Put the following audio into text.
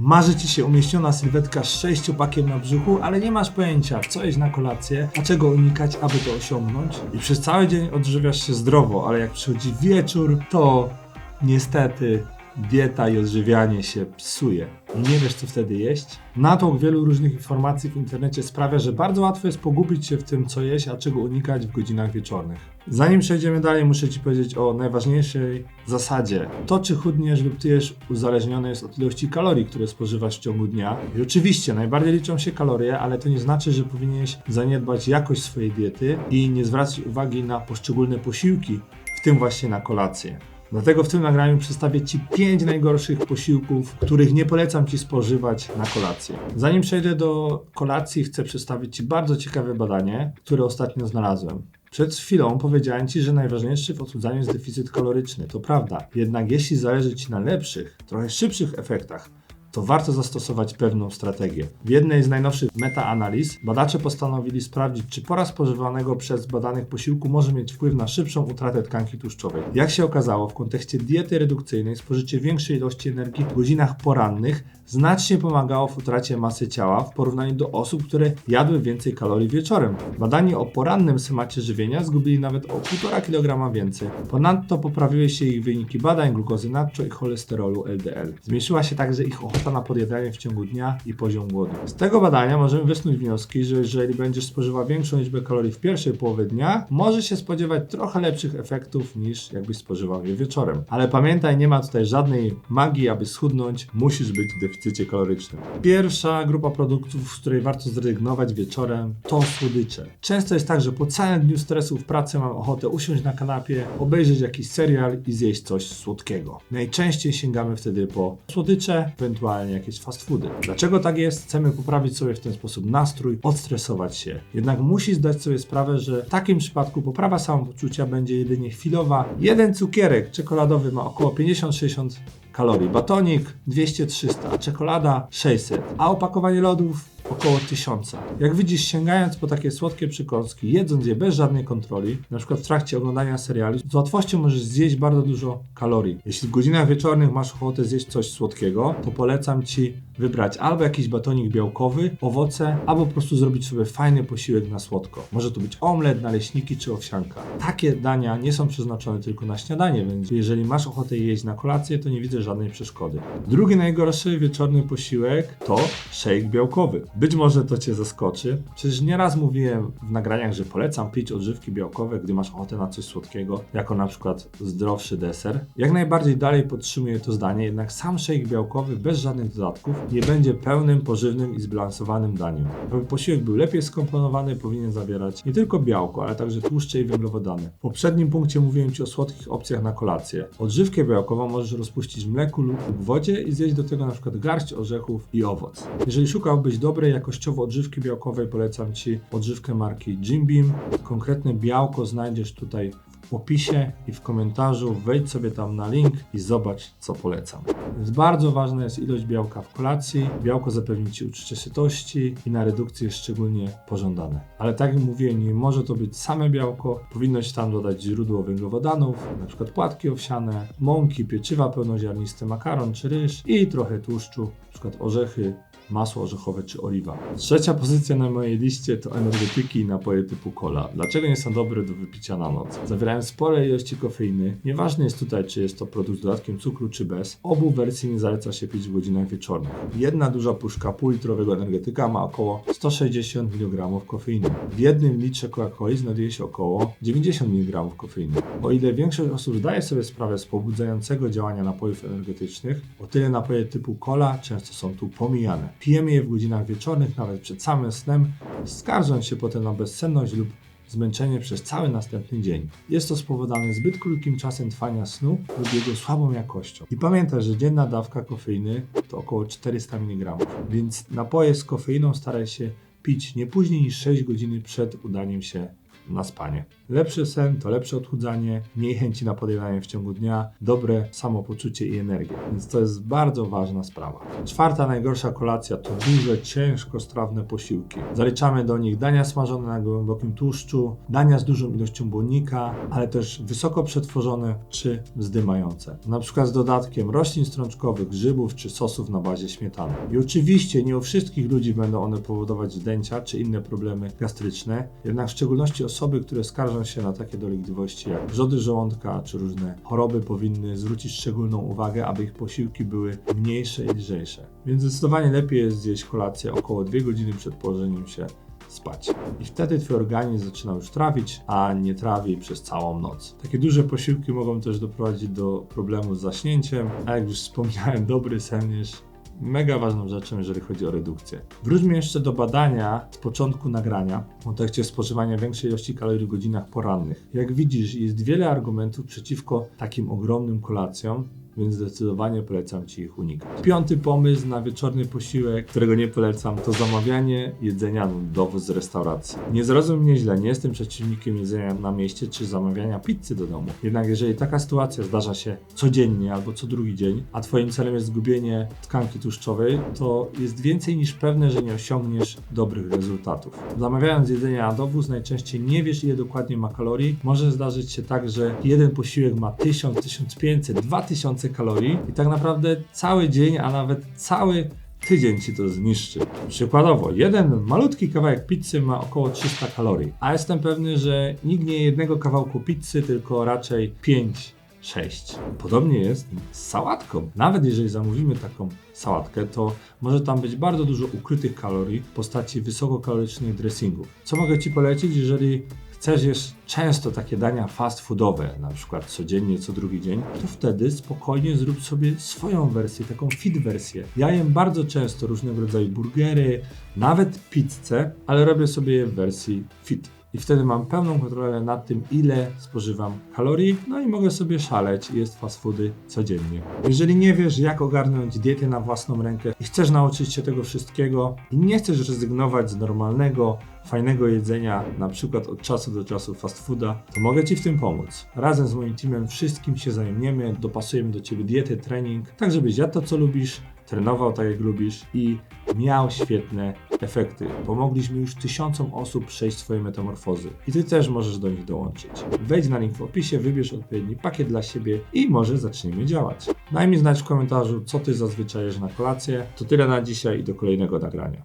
Marzy Ci się umieśniona sylwetka z sześciopakiem na brzuchu, ale nie masz pojęcia, co jeść na kolację, a czego unikać, aby to osiągnąć. I przez cały dzień odżywiasz się zdrowo, ale jak przychodzi wieczór, to niestety dieta i odżywianie się psuje. Nie wiesz, co wtedy jeść? Natłok wielu różnych informacji w internecie sprawia, że bardzo łatwo jest pogubić się w tym, co jeść, a czego unikać w godzinach wieczornych. Zanim przejdziemy dalej, muszę Ci powiedzieć o najważniejszej zasadzie. To, czy chudniesz lub tyjesz, uzależnione jest od ilości kalorii, które spożywasz w ciągu dnia. I oczywiście, najbardziej liczą się kalorie, ale to nie znaczy, że powinieneś zaniedbać jakość swojej diety i nie zwracać uwagi na poszczególne posiłki, w tym właśnie na kolację. Dlatego w tym nagraniu przedstawię Ci 5 najgorszych posiłków, których nie polecam Ci spożywać na kolację. Zanim przejdę do kolacji, chcę przedstawić Ci bardzo ciekawe badanie, które ostatnio znalazłem. Przed chwilą powiedziałem Ci, że najważniejszy w odchudzaniu jest deficyt kaloryczny. To prawda. Jednak jeśli zależy Ci na lepszych, trochę szybszych efektach, to warto zastosować pewną strategię. W jednej z najnowszych metaanaliz badacze postanowili sprawdzić, czy pora spożywanego przez badanych posiłku może mieć wpływ na szybszą utratę tkanki tłuszczowej. Jak się okazało, w kontekście diety redukcyjnej spożycie większej ilości energii w godzinach porannych znacznie pomagało w utracie masy ciała w porównaniu do osób, które jadły więcej kalorii wieczorem. Badani o porannym schemacie żywienia zgubili nawet o 1,5 kg więcej. Ponadto poprawiły się ich wyniki badań glukozy nadczo i cholesterolu LDL. Zmniejszyła się także ich ochota na podjadanie w ciągu dnia i poziom głodu. Z tego badania możemy wysnuć wnioski, że jeżeli będziesz spożywał większą liczbę kalorii w pierwszej połowie dnia, może się spodziewać trochę lepszych efektów niż jakbyś spożywał je wieczorem. Ale pamiętaj, nie ma tutaj żadnej magii, aby schudnąć, musisz być w deficycie kalorycznym. Pierwsza grupa produktów, z której warto zrezygnować wieczorem, to słodycze. Często jest tak, że po całym dniu stresu w pracy mam ochotę usiąść na kanapie, obejrzeć jakiś serial i zjeść coś słodkiego. Najczęściej sięgamy wtedy po słodycze, ewentualnie jakieś fast foody. Dlaczego tak jest? Chcemy poprawić sobie w ten sposób nastrój, odstresować się. Jednak musisz zdać sobie sprawę, że w takim przypadku poprawa samopoczucia będzie jedynie chwilowa. Jeden cukierek czekoladowy ma około 50-60 kalorii, batonik 200-300, a czekolada 600, a opakowanie lodów około 1000. Jak widzisz, sięgając po takie słodkie przykąski, jedząc je bez żadnej kontroli, przykład w trakcie oglądania serialu, z łatwością możesz zjeść bardzo dużo kalorii. Jeśli w godzinach wieczornych masz ochotę zjeść coś słodkiego, to polecam Ci wybrać albo jakiś batonik białkowy, owoce, albo po prostu zrobić sobie fajny posiłek na słodko. Może to być omlet, naleśniki czy owsianka. Takie dania nie są przeznaczone tylko na śniadanie, więc jeżeli masz ochotę je jeść na kolację, to nie widzę żadnej przeszkody. Drugi najgorszy wieczorny posiłek to shake białkowy. Być może to Cię zaskoczy. Przecież nieraz mówiłem w nagraniach, że polecam pić odżywki białkowe, gdy masz ochotę na coś słodkiego, jako na przykład zdrowszy deser. Jak najbardziej dalej podtrzymuję to zdanie, jednak sam shake białkowy bez żadnych dodatków nie będzie pełnym, pożywnym i zbilansowanym daniem. Aby posiłek był lepiej skomponowany, powinien zawierać nie tylko białko, ale także tłuszcze i węglowodany. W poprzednim punkcie mówiłem Ci o słodkich opcjach na kolację. Odżywkę białkową możesz rozpuścić w mleku lub w wodzie i zjeść do tego na przykład garść orzechów i owoc. Jeżeli szukałbyś dobrej jakościowo odżywki białkowej, polecam Ci odżywkę marki Jim Beam. Konkretne białko znajdziesz tutaj w opisie i w komentarzu. Wejdź sobie tam na link i zobacz, co polecam. Więc bardzo ważna jest ilość białka w kolacji. Białko zapewni Ci uczucie sytości i na redukcję jest szczególnie pożądane. Ale tak jak mówiłem, nie może to być same białko. Powinno się tam dodać źródło węglowodanów, przykład płatki owsiane, mąki, pieczywa pełnoziarniste, makaron czy ryż i trochę tłuszczu, przykład orzechy, masło orzechowe czy oliwa. Trzecia pozycja na mojej liście to energetyki i napoje typu cola. Dlaczego nie są dobre do wypicia na noc? Zawierają spore ilości kofeiny. Nieważne jest tutaj, czy jest to produkt z dodatkiem cukru, czy bez. Obu wersji nie zaleca się pić w godzinach wieczornych. Jedna duża puszka półlitrowego energetyka ma około 160 mg kofeiny. W jednym litrze Coca-Coli znajduje się około 90 mg kofeiny. O ile większość osób zdaje sobie sprawę z pobudzającego działania napojów energetycznych, o tyle napoje typu cola często są tu pomijane. Pijemy je w godzinach wieczornych, nawet przed samym snem, skarżąc się potem na bezsenność lub zmęczenie przez cały następny dzień. Jest to spowodowane zbyt krótkim czasem trwania snu lub jego słabą jakością. I pamiętaj, że dzienna dawka kofeiny to około 400 mg, więc napoje z kofeiną staraj się pić nie później niż 6 godzin przed udaniem się na spanie. Lepszy sen to lepsze odchudzanie, mniej chęci na podjadanie w ciągu dnia, dobre samopoczucie i energia. Więc to jest bardzo ważna sprawa. Czwarta najgorsza kolacja to duże, ciężkostrawne posiłki. Zaliczamy do nich dania smażone na głębokim tłuszczu, dania z dużą ilością błonnika, ale też wysoko przetworzone czy zdymające. Na przykład z dodatkiem roślin strączkowych, grzybów czy sosów na bazie śmietany. I oczywiście nie u wszystkich ludzi będą one powodować zdęcia czy inne problemy gastryczne, jednak w szczególności osoby, które skarżą się na takie dolegliwości jak wrzody żołądka czy różne choroby powinny zwrócić szczególną uwagę, aby ich posiłki były mniejsze i lżejsze. Więc zdecydowanie lepiej jest zjeść kolację około 2 godziny przed położeniem się spać. I wtedy twój organizm zaczyna już trawić, a nie trawi przez całą noc. Takie duże posiłki mogą też doprowadzić do problemu z zaśnięciem, a jak już wspomniałem, dobry sen jest mega ważną rzeczą, jeżeli chodzi o redukcję. Wróćmy jeszcze do badania z początku nagrania w kontekście spożywania większej ilości kalorii w godzinach porannych. Jak widzisz, jest wiele argumentów przeciwko takim ogromnym kolacjom, więc zdecydowanie polecam Ci ich unikać. Piąty pomysł na wieczorny posiłek, którego nie polecam, to zamawianie jedzenia nudowo z restauracji. Nie zrozum mnie źle, nie jestem przeciwnikiem jedzenia na mieście czy zamawiania pizzy do domu. Jednak jeżeli taka sytuacja zdarza się codziennie albo co drugi dzień, a Twoim celem jest zgubienie tkanki tłuszczowej, to jest więcej niż pewne, że nie osiągniesz dobrych rezultatów. Zamawiając jedzenie na dowóz, najczęściej nie wiesz ile dokładnie ma kalorii. Może zdarzyć się tak, że jeden posiłek ma 1000, 1500, 2000 kalorii i tak naprawdę cały dzień, a nawet cały tydzień ci to zniszczy. Przykładowo, jeden malutki kawałek pizzy ma około 300 kalorii, a jestem pewny, że nikt nie je jednego kawałku pizzy, tylko raczej 5 6. Podobnie jest z sałatką. Nawet jeżeli zamówimy taką sałatkę, to może tam być bardzo dużo ukrytych kalorii w postaci wysokokalorycznych dressingów. Co mogę Ci polecić, jeżeli chcesz jeść często takie dania fast foodowe, na przykład codziennie, co drugi dzień, to wtedy spokojnie zrób sobie swoją wersję, taką fit wersję. Ja jem bardzo często różnego rodzaju burgery, nawet pizzę, ale robię sobie je w wersji fit. I wtedy mam pełną kontrolę nad tym, ile spożywam kalorii, no i mogę sobie szaleć i jest fast foody codziennie. Jeżeli nie wiesz, jak ogarnąć dietę na własną rękę i chcesz nauczyć się tego wszystkiego i nie chcesz rezygnować z normalnego, fajnego jedzenia, na przykład od czasu do czasu fast fooda, to mogę Ci w tym pomóc. Razem z moim teamem wszystkim się zajmiemy, dopasujemy do Ciebie dietę, trening, tak żebyś jadł to, co lubisz, trenował tak jak lubisz i miał świetne efekty. Pomogliśmy już tysiącom osób przejść swoje metamorfozy i Ty też możesz do nich dołączyć. Wejdź na link w opisie, wybierz odpowiedni pakiet dla siebie i może zaczniemy działać. Daj mi znać w komentarzu, co Ty zazwyczaj jesz na kolację. To tyle na dzisiaj i do kolejnego nagrania.